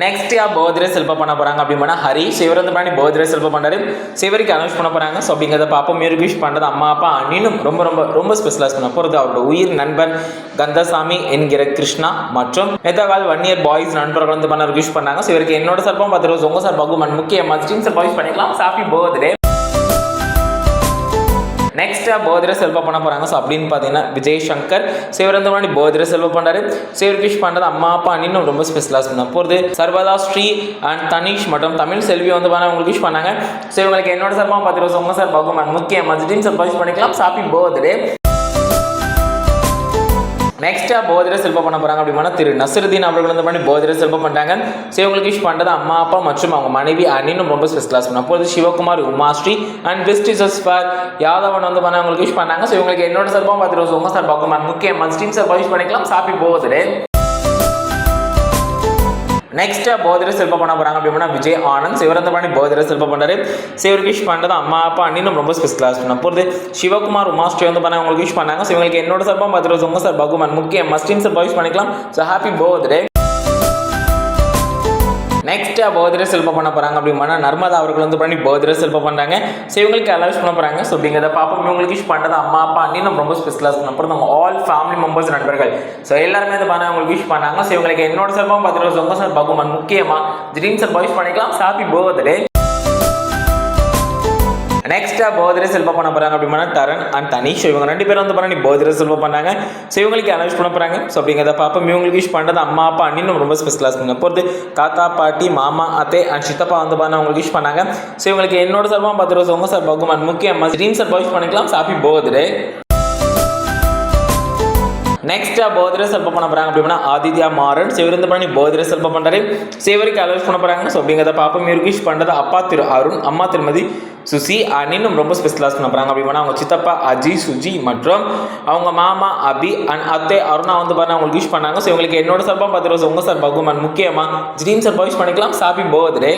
Next யா birthday செல்ப பண்ண போறாங்க அப்படின்னா ஹரி சிவரந்த பண்ணி பர்த்டே செல்ப பண்ணாரு சிவருக்கு அனௌன்ஸ் பண்ண போறாங்க. ஸோ அப்படிங்கிறத பாப்போம் மியூரிக் விஷ் அம்மா அப்பா அண்ணினும் ரொம்ப ரொம்ப ரொம்ப ஸ்பெஷலாக பண்ண போகிறது அவரோட உயிர் நண்பன் கந்தசாமி என்கிற கிருஷ்ணா மற்றும் மெத்தகால் ஒன் இயர் பாய்ஸ் நண்பர்கள் வந்து பண்ண விஷ் பண்ணாங்க. ஸோ இவருக்கு என்னோட சார்பாக பத்து ரோஸ் உங்க சார் பகுமன் முக்கிய மஸ்டின் சார் விஷ் பண்ணிக்கலாம். ஹாப்பி பர்த்டே நெக்ஸ்ட்டாக பர்த்டே செல்வ பண்ண போகிறாங்க ஸோ அப்படின்னு பார்த்தீங்கன்னா விஜய் சங்கர் சிவரந்தமணி பர்த்டே செல்வ பண்ணுறாரு சிவர் விஷ் பண்ணுறது அம்மா அப்பா அண்ணின்னு ரொம்ப ஸ்பெஷலாக பண்ண போகிறது சர்வதா ஸ்ரீ அண்ட் தனிஷ் மற்றும் தமிழ் செல்வி வந்து பண்ண உங்களுக்கு விஷ் பண்ணாங்க. ஸோ இவங்களுக்கு என்னோட சார்பாக பத்து ரோஸ் சார் பகுமான் முக்கிய மஸ்டின் சார் விஷ் பண்ணிக்கலாம். சாப்பி பர்த்டே நெக்ஸ்ட்டாக போதிர செல்வம் பண்ண போகிறாங்க அப்படின்னா திரு நசருதீன் அவர்கள் வந்து பண்ணி போதிர செல்வம் பண்ணிட்டாங்க. ஸோ இவங்களுக்கு விஷ் பண்ணுறது அம்மா அப்பா மற்றும் அவங்க மனைவி அண்ணினும் ரொம்ப ஸ்பெஷலாக பண்ண அப்போது Sivakumar Umashree and best wishes for Yadavan வந்து பண்ண அவங்களுக்கு விஷ் பண்ணாங்க. ஸோ இவங்களுக்கு என்னோட சார்பாக பத்து உங்கள் சார் பகுமான் முக்கிய மஸ்டின் சார் விஷ் பண்ணிக்கலாம். சாப்பி போகுது நெக்ஸ்ட்டாக போதிர செல்பம் பண்ண போகிறாங்க அப்படின்னா விஜய் ஆனந்த் சிவரந்தபாணி போதிர செல்பம் பண்ணாரு சிவருக்கு விஷ் பண்ணுறது அம்மா அப்பா அண்ணினும் ரொம்ப ஸ்பெஷலாக பண்ண போகிறது சிவகுமார் உமாஸ்ரீ வந்து பண்ணாங்க. உங்களுக்கு விஷ் பண்ணாங்க. ஸோ இவங்களுக்கு என்னோட சார்பாக பத்து ரோஸ் உங்கள் சார் பகுமான் முக்கிய மஸ்டின் சார் விஷ் பண்ணிக்கலாம். ஸோ ஹாப்பி பர்த்டே நெக்ஸ்ட்டாக பர்த்டே செல்பம் பண்ண போகிறாங்க அப்படின்னா நர்மதா அவர்கள் வந்து பண்ணி பர்த்டே செல்பம் பண்ணுறாங்க ஸோ இவங்களுக்கு எல்லாம் பண்ண போகிறாங்க ஸோ அப்படிங்கிறத பாப்போம். இவங்களுக்கு விஷ் பண்ணுறது அம்மா அப்பா அண்ணி நம்ம ரொம்ப ஸ்பெஷலாக பண்ண போகிறது ஆல் ஃபேமிலி மெம்பர்ஸ் நண்பர்கள். ஸோ எல்லாருமே வந்து பண்ண அவங்களுக்கு விஷ் பண்ணாங்க. ஸோ இவங்களுக்கு என்னோட சார்பாக பார்த்துட்டு ரோஸ் சார் பகுமான் முக்கியமாக ட்ரீம் சார் விஷ் பண்ணிக்கலாம். ஹாப்பி பர்த்டே நெக்ஸ்ட்டாக பர்த்டே செல்வா பண்ண போகிறாங்க அப்படின்னா தரன் அண்ட் தனிஷ். இவங்க ரெண்டு பேரும் வந்து பண்ணி பர்த்டே செல்வம் பண்ணாங்க. ஸோ இவங்களுக்கு அனௌன்ஸ் பண்ண போகிறாங்க ஸோ அப்படிங்கிறத பார்ப்போம். இவங்களுக்கு யூஸ் பண்ணுறது அம்மா அப்பா அண்ணின்னு ரொம்ப ஸ்பெஷலாக இருக்குங்க. போகிறது தாத்தா பாட்டி மாமா அத்தை அண்ட் சித்தப்பா வந்து பண்ண அவங்களுக்கு யூஸ் பண்ணாங்க. ஸோ இவங்களுக்கு என்னோட சார்பாக பத்து ரோஸ் உங்கள் சார் பகுமான் முக்கிய ட்ரீம் சார் விஷ் பண்ணிக்கலாம். சாப்பி பர்த்டே நெக்ஸ்ட்டாக போதிரே செல்ப பண்ண போகிறாங்க அப்படின்னா ஆதித்யா மாறன். சிவரிந்த பண்ணி போதிரே செல்ப பண்ணுறாரு சிவருக்கு அலோஸ் பண்ண போகிறாங்க ஸோ அப்படிங்கிறத பாப்பா இவருக்கு யூஸ் பண்ணுறது அப்பா திரு அருண் அம்மா திருமதி சுசி அண்ணினும் ரொம்ப ஸ்பெஷலாக பண்ணுறாங்க அப்படின்னா அவங்க சித்தப்பா அஜி சுஜி மற்றும் அவங்க மாமா அபி அண்ட் அத்தை அருணா வந்து பாருங்க அவங்களுக்கு விஷ் பண்ணாங்க. ஸோ இவங்களுக்கு என்னோட சார்பாக பத்து ரோஸ் உங்கள் சார் பகுமான் முக்கியமாக ட்ரீம் சார் விஷ் பண்ணிக்கலாம். சாப்பி பர்த்டே